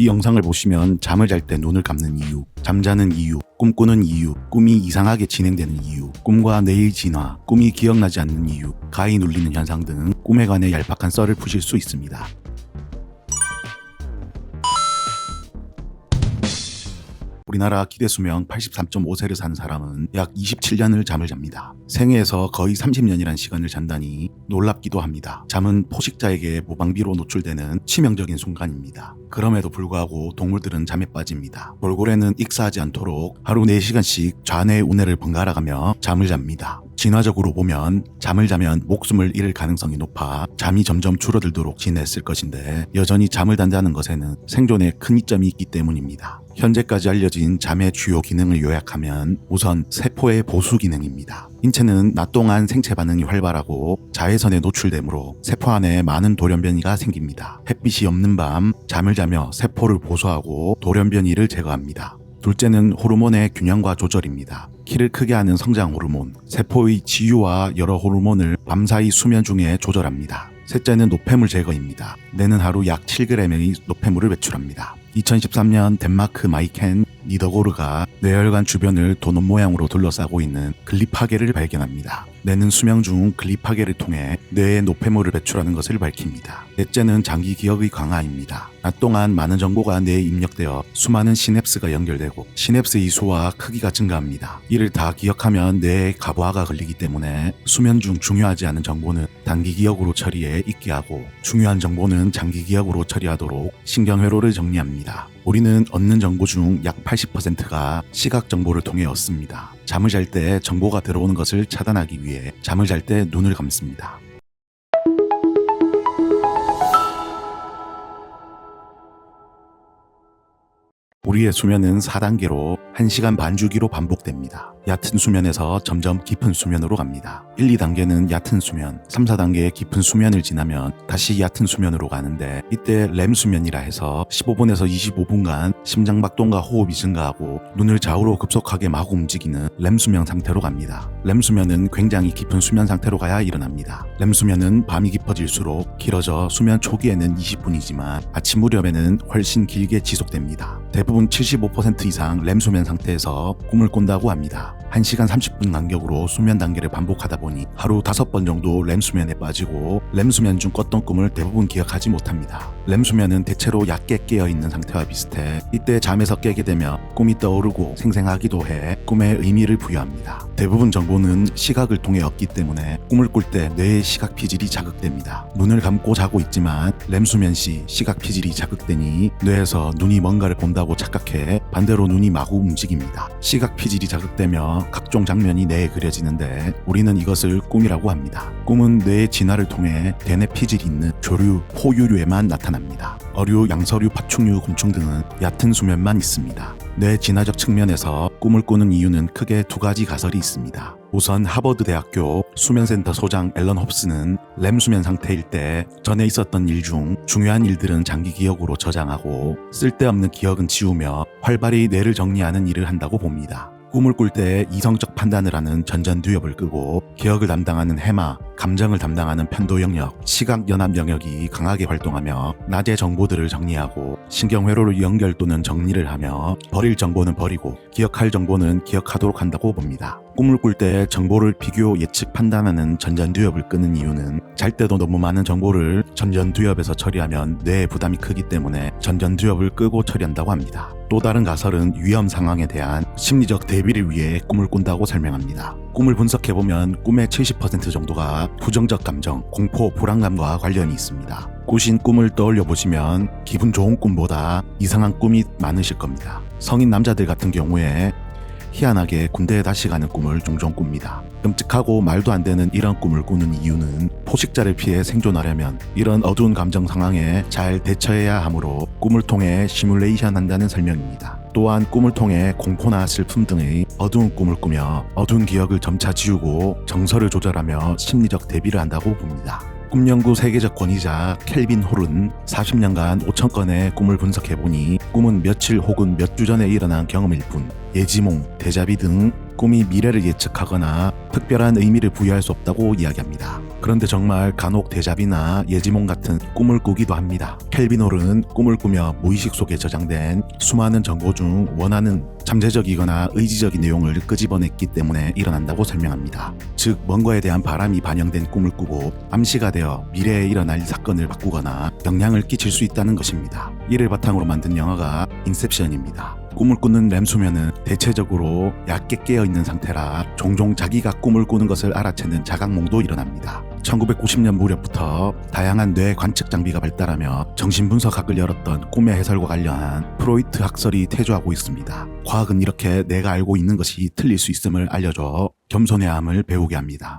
이 영상을 보시면 잠을 잘 때 눈을 감는 이유, 잠자는 이유, 꿈꾸는 이유, 꿈이 이상하게 진행되는 이유, 꿈과 내일 진화, 꿈이 기억나지 않는 이유, 가히 눌리는 현상 등 꿈에 관해 얄팍한 썰을 푸실 수 있습니다. 우리나라 기대 수명 83.5세를 산 사람은 약 27년을 잠을 잡니다. 생애에서 거의 30년이란 시간을 잔다니 놀랍기도 합니다. 잠은 포식자에게 무방비로 노출되는 치명적인 순간입니다. 그럼에도 불구하고 동물들은 잠에 빠집니다. 돌고래는 익사하지 않도록 하루 4시간씩 좌뇌 우뇌를 번갈아 가며 잠을 잡니다. 진화적으로 보면 잠을 자면 목숨을 잃을 가능성이 높아 잠이 점점 줄어들도록 지냈을 것인데 여전히 잠을 잔다는 것에는 생존에 큰 이점이 있기 때문입니다. 현재까지 알려진 잠의 주요 기능을 요약하면 우선 세포의 보수 기능입니다. 인체는 낮 동안 생체 반응이 활발하고 자외선에 노출되므로 세포 안에 많은 돌연변이가 생깁니다. 햇빛이 없는 밤 잠을 자며 세포를 보수하고 돌연변이를 제거합니다. 둘째는 호르몬의 균형과 조절입니다. 키를 크게 하는 성장 호르몬, 세포의 지유와 여러 호르몬을 밤사이 수면 중에 조절합니다. 셋째는 노폐물 제거입니다. 뇌는 하루 약 7g의 노폐물을 배출합니다. 2013년 덴마크 마이켄 니더고르가 뇌혈관 주변을 도넛 모양으로 둘러싸고 있는 글리파계를 발견합니다. 뇌는 수명 중 글리파계를 통해 뇌에 노폐물을 배출하는 것을 밝힙니다. 넷째는 장기 기억의 강화입니다. 낮 동안 많은 정보가 뇌에 입력되어 수많은 시냅스가 연결되고 시냅스의 수와 크기가 증가합니다. 이를 다 기억하면 뇌에 가부하가 걸리기 때문에 수면 중 중요하지 않은 정보는 단기 기억으로 처리해 잊게 하고 중요한 정보는 장기 기억으로 처리하도록 신경회로를 정리합니다. 우리는 얻는 정보 중 약 80%가 시각 정보를 통해 얻습니다. 잠을 잘 때 정보가 들어오는 것을 차단하기 위해 잠을 잘 때 눈을 감습니다. 우리의 수면은 4단계로 1시간 반 주기로 반복됩니다. 얕은 수면에서 점점 깊은 수면으로 갑니다. 1, 2단계는 얕은 수면, 3, 4단계의 깊은 수면을 지나면 다시 얕은 수면으로 가는데 이때 렘 수면이라 해서 15분에서 25분간 심장 박동과 호흡이 증가하고 눈을 좌우로 급속하게 마구 움직이는 렘 수면 상태로 갑니다. 렘 수면은 굉장히 깊은 수면 상태로 가야 일어납니다. 렘 수면은 밤이 깊어질수록 길어져 수면 초기에는 20분이지만 아침 무렵에는 훨씬 길게 지속됩니다. 대부분 75% 이상 렘 수면 상태에서 꿈을 꾼다고 합니다. 1시간 30분 간격으로 수면 단계를 반복하다 보니 하루 5번 정도 렘 수면에 빠지고 렘 수면 중 꿨던 꿈을 대부분 기억하지 못합니다. 렘 수면은 대체로 얕게 깨어 있는 상태와 비슷해 이때 잠에서 깨게 되면 꿈이 떠오르고 생생하기도 해 꿈에 의미를 부여합니다. 대부분 정보는 시각을 통해 얻기 때문에 꿈을 꿀 때 뇌의 시각 피질이 자극됩니다. 눈을 감고 자고 있지만 렘 수면 시 시각 피질이 자극되니 뇌에서 눈이 뭔가를 본다고 착각해 반대로 눈이 마구 움직입니다. 시각 피질이 자극되며 각종 장면이 뇌에 그려지는데 우리는 이것을 꿈이라고 합니다. 꿈은 뇌의 진화를 통해 대뇌 피질이 있는 조류, 포유류에만 나타납니다. 어류, 양서류, 파충류, 곤충 등은 얕은 수면만 있습니다. 뇌 진화적 측면에서 꿈을 꾸는 이유는 크게 두 가지 가설이 있습니다. 우선 하버드 대학교 수면센터 소장 앨런 홉스는 렘 수면 상태일 때 전에 있었던 일 중 중요한 일들은 장기 기억으로 저장하고 쓸데없는 기억은 지우며 활발히 뇌를 정리하는 일을 한다고 봅니다. 꿈을 꿀 때 이성적 판단을 하는 전전두엽을 끄고 기억을 담당하는 해마, 감정을 담당하는 편도 영역, 시각 연합 영역이 강하게 활동하며 낮의 정보들을 정리하고 신경 회로를 연결 또는 정리를 하며 버릴 정보는 버리고 기억할 정보는 기억하도록 한다고 봅니다. 꿈을 꿀 때 정보를 비교 예측 판단하는 전전두엽을 끄는 이유는 잘 때도 너무 많은 정보를 전전두엽에서 처리하면 뇌에 부담이 크기 때문에 전전두엽을 끄고 처리한다고 합니다. 또 다른 가설은 위험 상황에 대한 심리적 대비를 위해 꿈을 꾼다고 설명합니다. 꿈을 분석해보면 꿈의 70% 정도가 부정적 감정, 공포, 불안감과 관련이 있습니다. 꾸신 꿈을 떠올려 보시면 기분 좋은 꿈보다 이상한 꿈이 많으실 겁니다. 성인 남자들 같은 경우에 희한하게 군대에 다시 가는 꿈을 종종 꿉니다. 끔찍하고 말도 안 되는 이런 꿈을 꾸는 이유는 포식자를 피해 생존하려면 이런 어두운 감정 상황에 잘 대처해야 하므로 꿈을 통해 시뮬레이션 한다는 설명입니다. 또한 꿈을 통해 공포나 슬픔 등의 어두운 꿈을 꾸며 어두운 기억을 점차 지우고 정서를 조절하며 심리적 대비를 한다고 봅니다. 꿈 연구 세계적 권위자 켈빈 홀은 40년간 5천 건의 꿈을 분석해보니 꿈은 며칠 혹은 몇 주 전에 일어난 경험일 뿐 예지몽, 대자비 등 꿈이 미래를 예측하거나 특별한 의미를 부여할 수 없다고 이야기합니다. 그런데 정말 간혹 대잡이나 예지몽 같은 꿈을 꾸기도 합니다. 켈빈 홀은 꿈을 꾸며 무의식 속에 저장된 수많은 정보 중 원하는 잠재적이거나 의지적인 내용을 끄집어냈기 때문에 일어난다고 설명합니다. 즉, 뭔가에 대한 바람이 반영된 꿈을 꾸고 암시가 되어 미래에 일어날 사건을 바꾸거나 영향을 끼칠 수 있다는 것입니다. 이를 바탕으로 만든 영화가 인셉션입니다. 꿈을 꾸는 램 수면은 대체적으로 얕게 깨어 있는 상태라 종종 자기가 꿈을 꾸는 것을 알아채는 자각몽도 일어납니다. 1990년 무렵부터 다양한 뇌 관측 장비가 발달하며 정신분석학을 열었던 꿈의 해설과 관련한 프로이트 학설이 태조하고 있습니다. 과학은 이렇게 내가 알고 있는 것이 틀릴 수 있음을 알려줘 겸손해야 함을 배우게 합니다.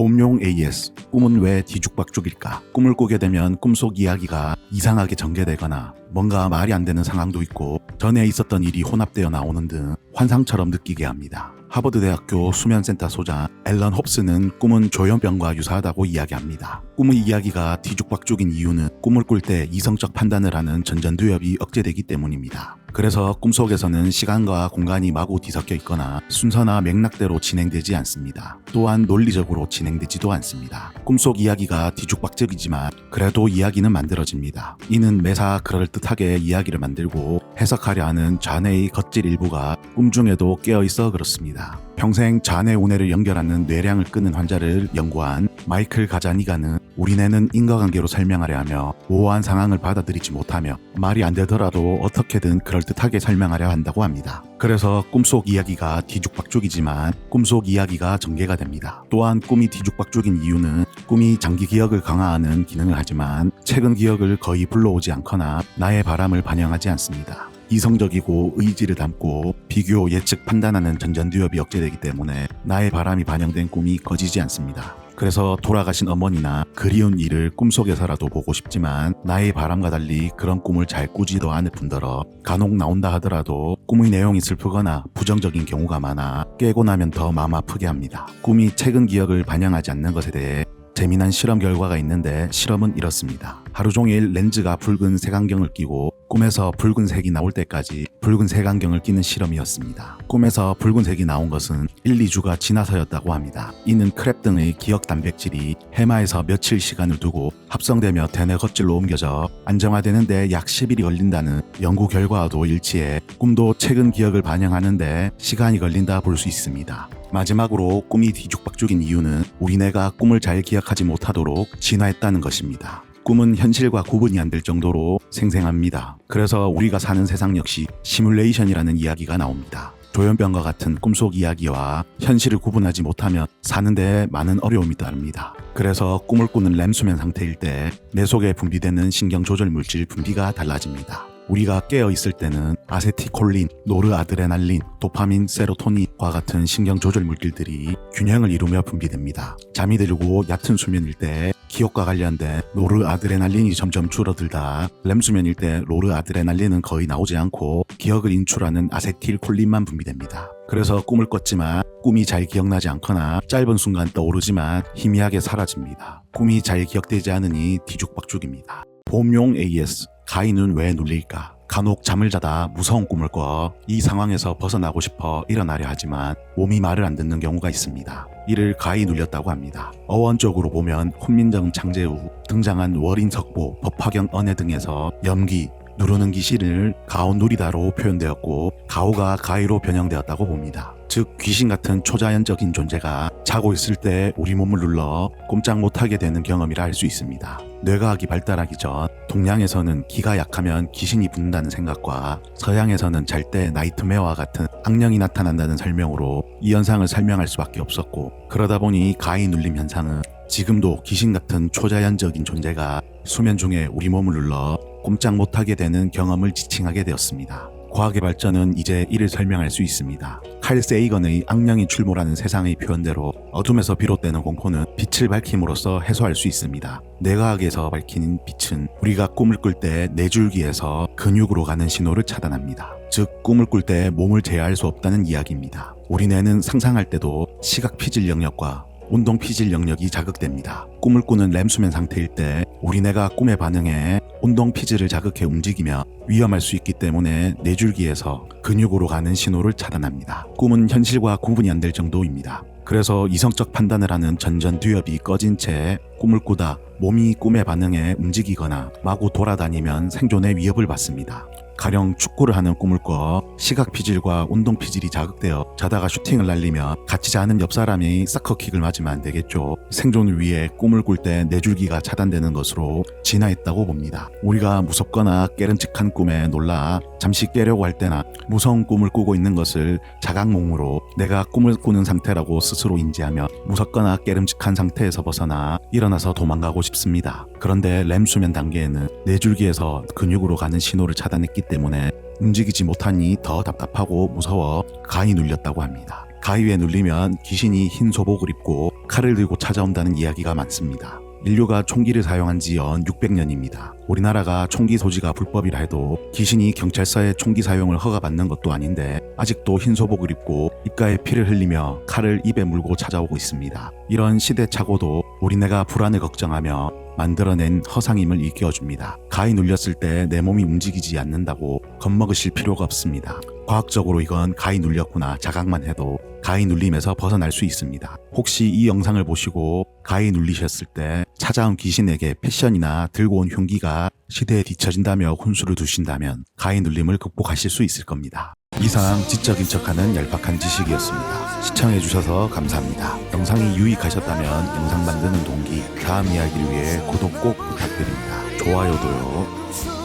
봄용 AS 꿈은 왜 뒤죽박죽일까? 꿈을 꾸게 되면 꿈속 이야기가 이상하게 전개되거나 뭔가 말이 안 되는 상황도 있고 전에 있었던 일이 혼합되어 나오는 등 환상처럼 느끼게 합니다. 하버드 대학교 수면센터 소장 앨런 홉스는 꿈은 조현병과 유사하다고 이야기합니다. 꿈의 이야기가 뒤죽박죽인 이유는 꿈을 꿀 때 이성적 판단을 하는 전전두엽이 억제되기 때문입니다. 그래서 꿈속에서는 시간과 공간이 마구 뒤섞여 있거나 순서나 맥락대로 진행되지 않습니다. 또한 논리적으로 진행되지도 않습니다. 꿈속 이야기가 뒤죽박죽이지만 그래도 이야기는 만들어집니다. 이는 매사 그럴듯하게 이야기를 만들고 해석하려 하는 좌뇌의 겉질 일부가 꿈 중에도 깨어 있어 그렇습니다. 평생 좌뇌 우뇌를 연결하는 뇌량을 끄는 환자를 연구한 마이클 가자니가는 우리 뇌는 인과관계로 설명하려 하며 모호한 상황을 받아들이지 못하며 말이 안 되더라도 어떻게든 그럴듯하게 설명하려 한다고 합니다. 그래서 꿈속 이야기가 뒤죽박죽이지만 꿈속 이야기가 전개가 됩니다. 또한 꿈이 뒤죽박죽인 이유는 꿈이 장기 기억을 강화하는 기능을 하지만 최근 기억을 거의 불러오지 않거나 나의 바람을 반영하지 않습니다. 이성적이고 의지를 담고 비교, 예측, 판단하는 전전두엽이 억제되기 때문에 나의 바람이 반영된 꿈이 거지지 않습니다. 그래서 돌아가신 어머니나 그리운 일을 꿈속에서라도 보고 싶지만 나의 바람과 달리 그런 꿈을 잘 꾸지도 않을 뿐더러 간혹 나온다 하더라도 꿈의 내용이 슬프거나 부정적인 경우가 많아 깨고 나면 더 마음 아프게 합니다. 꿈이 최근 기억을 반영하지 않는 것에 대해 재미난 실험 결과가 있는데 실험은 이렇습니다. 하루 종일 렌즈가 붉은 색안경을 끼고 꿈에서 붉은색이 나올 때까지 붉은 색안경을 끼는 실험이었습니다. 꿈에서 붉은색이 나온 것은 1, 2주가 지나서였다고 합니다. 이는 크랩 등의 기억 단백질이 해마에서 며칠 시간을 두고 합성되며 대뇌 겉질로 옮겨져 안정화되는데 약 10일이 걸린다는 연구 결과와도 일치해 꿈도 최근 기억을 반영하는데 시간이 걸린다 볼 수 있습니다. 마지막으로 꿈이 뒤죽박죽인 이유는 우리 뇌가 꿈을 잘 기억하지 못하도록 진화했다는 것입니다. 꿈은 현실과 구분이 안 될 정도로 생생합니다. 그래서 우리가 사는 세상 역시 시뮬레이션이라는 이야기가 나옵니다. 조현병과 같은 꿈속 이야기와 현실을 구분하지 못하면 사는데 많은 어려움이 따릅니다. 그래서 꿈을 꾸는 램 수면 상태일 때내 속에 분비되는 신경 조절 물질 분비가 달라집니다. 우리가 깨어 있을 때는 아세티콜린, 노르아드레날린, 도파민, 세로토닌과 같은 신경 조절 물질들이 균형을 이루며 분비됩니다. 잠이 들고 얕은 수면일 때 기억과 관련된 노르아드레날린이 점점 줄어들다 렘 수면일 때 노르아드레날린은 거의 나오지 않고 기억을 인출하는 아세틸콜린만 분비됩니다. 그래서 꿈을 꿨지만 꿈이 잘 기억나지 않거나 짧은 순간 떠오르지만 희미하게 사라집니다. 꿈이 잘 기억되지 않으니 뒤죽박죽입니다. 봄용 AS 가인은 왜 눌릴까? 간혹 잠을 자다 무서운 꿈을 꿔 이 상황에서 벗어나고 싶어 일어나려 하지만 몸이 말을 안 듣는 경우가 있습니다. 이를 가히 눌렸다고 합니다. 어원적으로 보면 훈민정 후 등장한 월인석보, 법화경 언해 등에서 염기, 누르는 기신을 가오 누리다로 표현되었고 가오가 가이로 변형되었다고 봅니다. 즉 귀신 같은 초자연적인 존재가 자고 있을 때 우리 몸을 눌러 꼼짝 못하게 되는 경험이라 할 수 있습니다. 뇌과학이 발달하기 전 동양에서는 기가 약하면 귀신이 붙는다는 생각과 서양에서는 잘 때 나이트메어와 같은 악령이 나타난다는 설명으로 이 현상을 설명할 수밖에 없었고 그러다 보니 가히 눌림 현상은 지금도 귀신 같은 초자연적인 존재가 수면 중에 우리 몸을 눌러 꼼짝 못하게 되는 경험을 지칭하게 되었습니다. 과학의 발전은 이제 이를 설명할 수 있습니다. 칼 세이건의 악령이 출몰하는 세상의 표현대로 어둠에서 비롯되는 공포는 빛을 밝힘으로써 해소할 수 있습니다. 뇌과학에서 밝힌 빛은 우리가 꿈을 꿀 때 뇌줄기에서 근육으로 가는 신호를 차단합니다. 즉 꿈을 꿀 때 몸을 제어할 수 없다는 이야기입니다. 우리 뇌는 상상할 때도 시각 피질 영역과 운동 피질 영역이 자극됩니다. 꿈을 꾸는 램수면 상태일 때 우리 뇌가 꿈에 반응해 운동 피질을 자극해 움직이며 위험할 수 있기 때문에 뇌줄기에서 근육으로 가는 신호를 차단합니다. 꿈은 현실과 구분이 안 될 정도입니다. 그래서 이성적 판단을 하는 전전두엽이 꺼진 채 꿈을 꾸다 몸이 꿈에 반응해 움직이거나 마구 돌아다니면 생존의 위협을 받습니다. 가령 축구를 하는 꿈을 꿔 시각 피질과 운동 피질이 자극되어 자다가 슈팅을 날리며 같이 자는 옆 사람이 사커킥을 맞으면 안 되겠죠. 생존을 위해 꿈을 꿀 때 뇌줄기가 차단되는 것으로 진화했다고 봅니다. 우리가 무섭거나 깨름직한 꿈에 놀라 잠시 깨려고 할 때나 무서운 꿈을 꾸고 있는 것을 자각몽으로 내가 꿈을 꾸는 상태라고 스스로 인지하며 무섭거나 깨름직한 상태에서 벗어나 일어나서 도망가고 싶습니다. 그런데 램 수면 단계에는 뇌줄기에서 근육으로 가는 신호를 차단했기 때문에 움직이지 못하니 더 답답하고 무서워 가히 눌렸다고 합니다. 가위에 눌리면 귀신이 흰 소복을 입고 칼을 들고 찾아온다는 이야기가 많습니다. 인류가 총기를 사용한 지연 600년입니다. 우리나라가 총기 소지가 불법이라 해도 귀신이 경찰서에 총기 사용을 허가받는 것도 아닌데 아직도 흰 소복을 입고 입가에 피를 흘리며 칼을 입에 물고 찾아오고 있습니다. 이런 시대착오도 우리네가 불안을 걱정하며 만들어낸 허상임을 일깨워줍니다. 가위 눌렸을 때 내 몸이 움직이지 않는다고 겁먹으실 필요가 없습니다. 과학적으로 이건 가위 눌렸구나 자각만 해도 가위 눌림에서 벗어날 수 있습니다. 혹시 이 영상을 보시고 가위 눌리셨을 때 찾아온 귀신에게 패션이나 들고 온 흉기가 시대에 뒤처진다며 혼수를 두신다면 가위 눌림을 극복하실 수 있을 겁니다. 이상 지적인 척하는 얄팍한 지식이었습니다. 시청해주셔서 감사합니다. 영상이 유익하셨다면 영상 만드는 동기, 다음 이야기를 위해 구독 꼭 부탁드립니다. 좋아요도요.